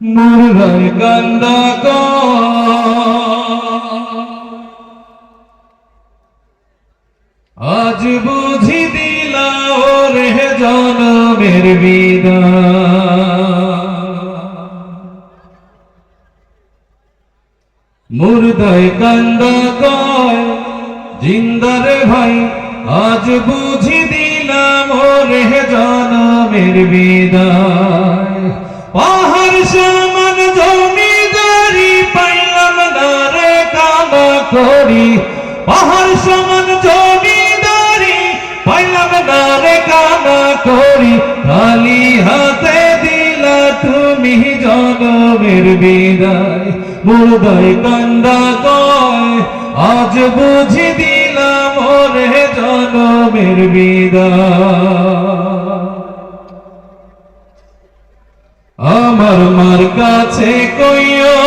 মুরগায় কান্দা আজ বুঝি দিলা রে জনমের মুর্দায় কান্দা কয়, জিন্দারে ভাই, আজ বুঝি দিলাম রে জনমের বিদায়। পাইলাম না রে কামা করি, খালি হাতে দিলা তুমি জনমের বিদায়। মুর্দায় কান্দা কয়, আজ বুঝি দিলাম ওরে জনমের বিদায়। আমার মার কাছে কইও,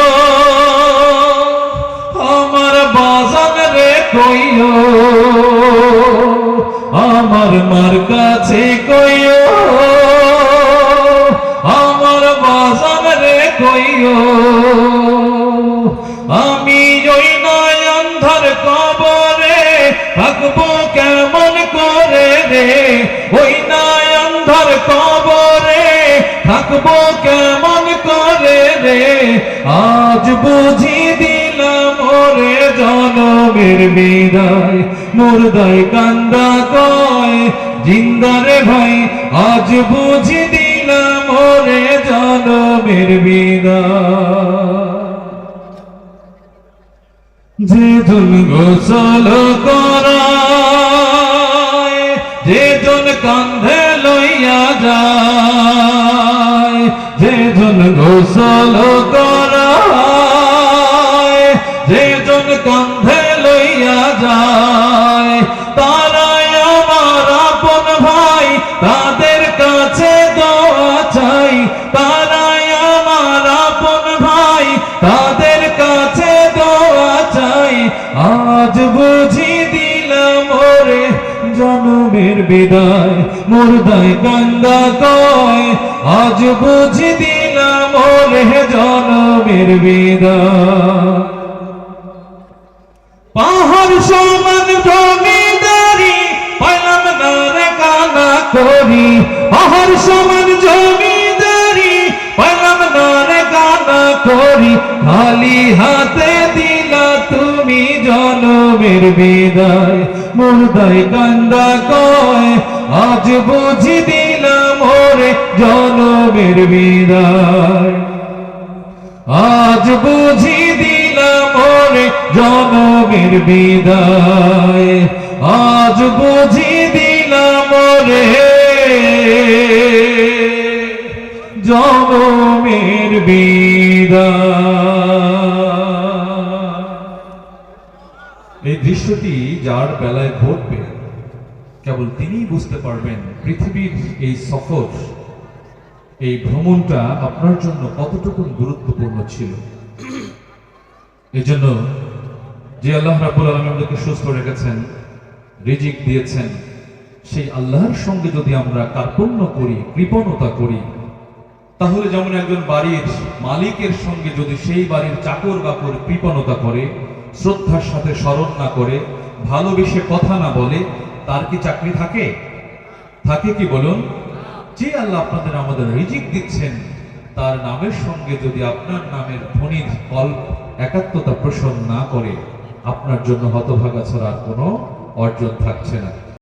আমার বাজান রে কইও। আমার কাছে কইও, আমার বাজান রে কইও। আমি ওই নয় অন্ধার কবরে থাকব কেমন করে রে? ওই নয় অন্ধার কবরে থাকব কেমন করে রে? আজ বুঝি জনমের বিদায় মুর্দায় কান্দা কয় জিন্দারে ভাই, আজ বুঝি দিলাম ওরে জনমের বিদায়। যে জন গোসল করায়, যে জন কান্ধে লইয়া যায়, যে জন গোসল করায়, যে জন কান্ধে আজ বুঝি দিলাম ওরে জনমের বিদায়, মুর্দায় কান্দা কয়। আজ বুঝি দিলাম ওরে জনমের বিদায়। পাহাড় সমান জমিদারি, পাইলাম না রে কানা করি। পাহাড় সমান জমিদারি, পাইলাম না রে কানা করি। খালি হাতে জনমের বিদায় মুর্দায় কান্দা কয়, আজ বুঝি দিলাম ওরে জনমের বিদায়। আজ বুঝি দিলাম ওরে জনমের বিদায়। আজ বুঝি দিলাম ওরে জনমের বিদায়। দৃশ্যটি যার বেলায় ঘটবে, কেবল তিনিই বুঝতে পারবেন পৃথিবীর এই সফর, এই ভ্রমণটা আপনার জন্য কতটুকু গুরুত্বপূর্ণ ছিল। এজন্য যে আল্লাহ রাবুল আলম আমাদেরকে সুস্থ রেখেছেন, রিজিক দিয়েছেন, সেই আল্লাহর সঙ্গে যদি আমরা কার্পণ্য করি, কৃপণতা করি, তাহলে যেমন একজন বাড়ির মালিকের সঙ্গে যদি সেই বাড়ির চাকর বাকর কৃপণতা করে শ্রদ্ধার সাথে স্মরণ না করে, ভালোবেসে কথা না বলে, তার কি চাকরি থাকে? থাকে কি বলুন? যে আল্লাহ আপনাদের আমাদের রিজিক দিচ্ছেন, তার নামের সঙ্গে যদি আপনার নামের ধনির কল্প, একাত্মতা প্রসন্ন না করে, আপনার জন্য হতভাগা ছাড়া কোনো অর্জন থাকছে না।